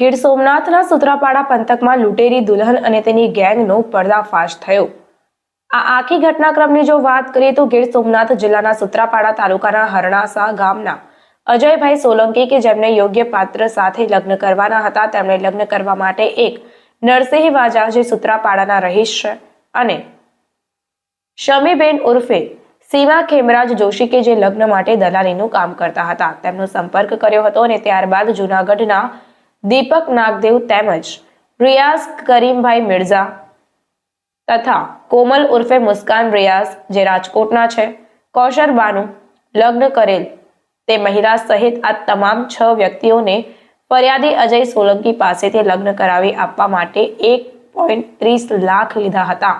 ગીર સોમનાથના સુત્રાપાડા પંથકમાં લૂંટેરી દુલ્હન અને તેની ગેંગનો પર્દાફાશ થયો. આ આખી ઘટનાક્રમની જો વાત કરીએ તો ગીર સોમનાથ જિલ્લાના સુત્રાપાડા તાલુકાના હરણાસા ગામના અજયભાઈ સોલંકી કે જેમને યોગ્ય પાત્ર સાથે લગ્ન કરવાના હતા, તેમણે લગ્ન કરવા માટે એક નરસિંહ વાજા જે સુત્રાપાડાના રહીશ છે અને શમીબેન ઉર્ફે સીમા ખેમરાજ જોશી કે જે લગ્ન માટે દલાલીનું કામ કરતા હતા. તેમનો સંપર્ક કર્યો હતો અને ત્યારબાદ જૂનાગઢના દીપક નાગદેવ તેમજ રિયાઝ કરીમભાઈ મિર્ઝા તથા કોમલ ઉર્ફે મુસ્કાન રિયાઝ, જે રાજકોટના છે કૌશર બાનુ લગ્ન કરેલ. તે મહિલા સહિત આ તમામ છ વ્યક્તિઓને ફરિયાદી અજય સોલંકી પાસેથી લગ્ન કરાવી આપવા માટે એક પોઈન્ટ ત્રીસ લાખ લીધા હતા.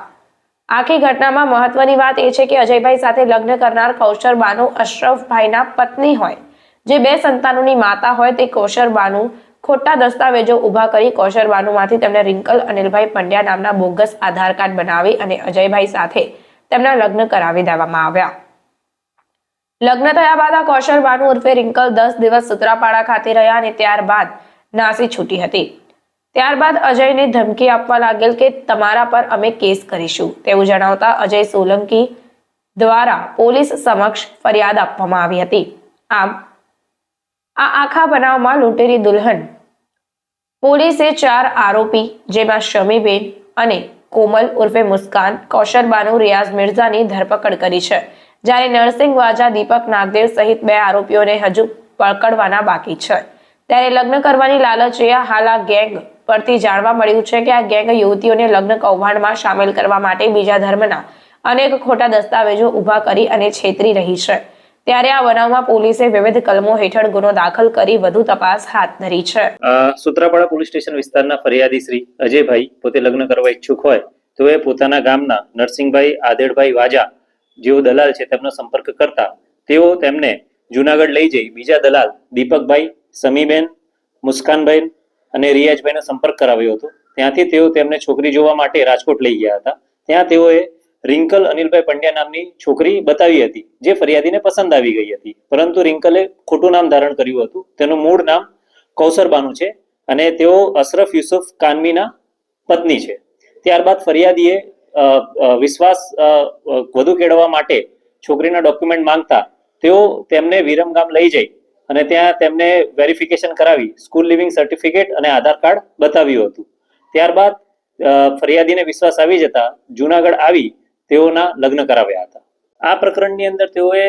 આખી ઘટનામાં મહત્વની વાત એ છે કે અજયભાઈ સાથે લગ્ન કરનાર કૌશર બાનુ અશરફભાઈના પત્ની હોય. જે બે સંતાનોની માતા હોય તે કૌશર બાનુ ખોટા દસ્તાવેજો ઊભા કરી કૌશર બાનુમાંથી તેમણે રિંકલ અનિલભાઈ પંડ્યા નામના બોગસ આધાર કાર્ડ બનાવી અને અજયભાઈ સાથે તેમના લગ્ન કરાવી દેવામાં આવ્યા. લગ્ન થયા બાદ આ કૌશલ બાનુ ઉર્ફે રિંકલ દસ દિવસ સુત્રાપાડા ખાતે રહ્યા અને ત્યારબાદ નાસી છૂટી હતી. ત્યારબાદ અજયને ધમકી આપવા લાગેલ કે તમારા પર અમે કેસ કરીશું. તેવું જણાવતા અજય સોલંકી દ્વારા પોલીસ સમક્ષ ફરિયાદ આપવામાં આવી હતી. આમ, આ આખા બનાવમાં લૂંટેરી દુલ્હન, પોલીસે ચાર આરોપી, જેમાં શમીબેન અને કોમલ ઉર્ફે મુસ્કાન કૌશલબાનુ રિયાઝ મિર્ઝાની ધરપકડ કરી છે, જ્યારે નરસિંહ વાજા, દીપક નાગદેવ સહિત બે આરોપીઓને હજુ પકડવાના બાકી છે. ત્યારે લગ્ન કરવાની લાલચે હાલા ગેંગ પરથી જાણવા મળ્યું છે કે આ ગેંગ યુવતીઓને લગ્ન કૌભાંડમાં સામેલ કરવા માટે બીજા ધર્મના અનેક ખોટા દસ્તાવેજો ઊભા કરી અને છેતરી રહી છે. ત્યારે આ બનાવમાં પોલીસે વિવિધ કલમો હેઠળ ગુનો દાખલ કરી વધુ તપાસ હાથ ધરી છે. સુત્રાપાડા પોલીસ સ્ટેશન વિસ્તારના ફરિયાદી શ્રી અજયભાઈ પોતે લગ્ન કરવા ઈચ્છુક હોય તો એ પોતાના ગામના નરસિંહભાઈ આદેડભાઈ વાજા, જેઓ દલાલ છે, તેમનો સંપર્ક કરતા તેઓ તેમને જુનાગઢ લઈ જઈ બીજા દલાલ દીપકભાઈ, સમીબેન મુસ્કાનભાઈ અને રિયાજભાઈનો સંપર્ક કરાવ્યો હતો. ત્યાંથી તેઓ તેમને છોકરી જોવા માટે રાજકોટ લઈ ગયા હતા. ત્યાં તેઓએ રિંકલ અનિલભાઈ પંડ્યા નામની છોકરી બતાવી હતી, જે ફરિયાદીને પસંદ આવી ગઈ હતી. પરંતુ રિંકલે ખોટું નામ ધારણ કર્યું હતું. તેનું મૂળ નામ કૌસરબાનું છે અને તેઓ અશરફ યુસુફ કાનમીના પત્ની છે. ત્યારબાદ ફરિયાદીએ વિશ્વાસ વધુ કેળવવા માટે છોકરીના ડોક્યુમેન્ટ માંગતા તેઓ તેમને વિરમગામ લઈ જઈ અને ત્યાં તેમને વેરિફિકેશન કરાવી સ્કૂલ લિવિંગ સર્ટિફિકેટ અને આધાર કાર્ડ બતાવ્યું હતું. ત્યારબાદ ફરિયાદીને વિશ્વાસ આવી જતા જુનાગઢ આવી તેઓના લગ્ન કરાવ્યા હતા. આ પ્રકરણની અંદર તેઓએ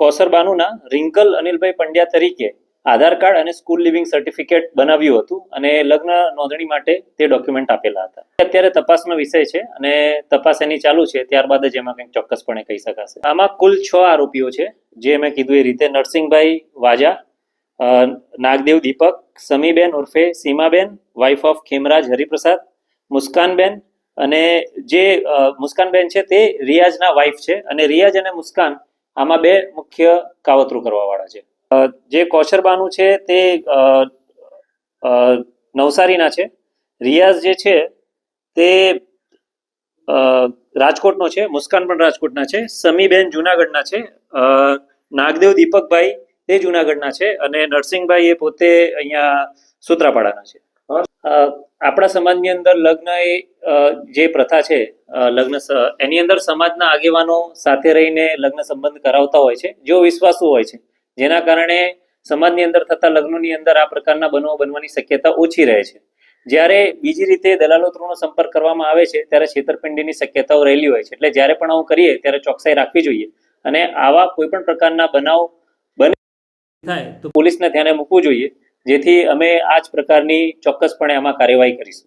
કોસરબાનુના રિંકલ અનિલભાઈ પંડ્યા તરીકે આધાર કાર્ડ અને સ્કૂલ લિવિંગ સર્ટિફિકેટ બનાવ્યું હતું અને લગ્ન નોંધણી માટે તે ડોક્યુમેન્ટ આપેલા હતા. અત્યારે તપાસનો વિષય છે અને તપાસ એની ચાલુ છે, ત્યારબાદ જ એમાં કંઈક ચોક્કસપણે કહી શકાશે. આમાં કુલ છ આરોપીઓ છે, જે મેં કીધું એ રીતે નરસિંહભાઈ વાજા નાગદેવ દીપક, સમીબેન ઉર્ફે સીમાબેન વાઇફ ઓફ ખેમરાજ હરિપ્રસાદ, મુસ્કાનબેન અને જે મુસ્કાનબેન છે તે રિયાઝના વાઇફ છે અને રિયાઝ અને મુસ્કાન આમાં બે મુખ્ય કાવતરું કરવાવાળા છે. જે કોશરબાનું છે તે નવસારીના છે. રિયાઝ જે છે તે રાજકોટનો છે મુસ્કાન પણ રાજકોટના છે. સમીબેન જુનાગઢના છે. નાગદેવ દીપકભાઈ તે જુનાગઢના છે અને નરસિંહભાઈ એ પોતે અહીંયા સૂત્રાપાડાના છે. આપણા સમાજની અંદર લગ્ન એ જે પ્રથા છે લગ્ન એની અંદર સમાજના આગેવાનો સાથે રહીને લગ્ન સંબંધ કરાવતા હોય છે. જેઓ વિશ્વાસુ હોય છે. જેના કારણે સમાજની અંદર થતા લગ્નોની અંદર આ પ્રકારના બનાવો બનવાની શક્યતા ઓછી રહે છે. જ્યારે બીજી રીતે દલાલો થ્રુનો સંપર્ક કરવામાં આવે છે, ત્યારે છેતરપિંડીની શક્યતાઓ રહેલી હોય છે. એટલે જ્યારે પણ આવું કરીએ, ત્યારે ચોકસાઈ રાખવી જોઈએ. અને આવા કોઈ પણ પ્રકારના બનાવ બને થાય તો પોલીસને ધ્યાને મૂકવું જોઈએ, જેથી અમે આ જ પ્રકારની ચોક્કસપણે આમાં કાર્યવાહી કરીશું.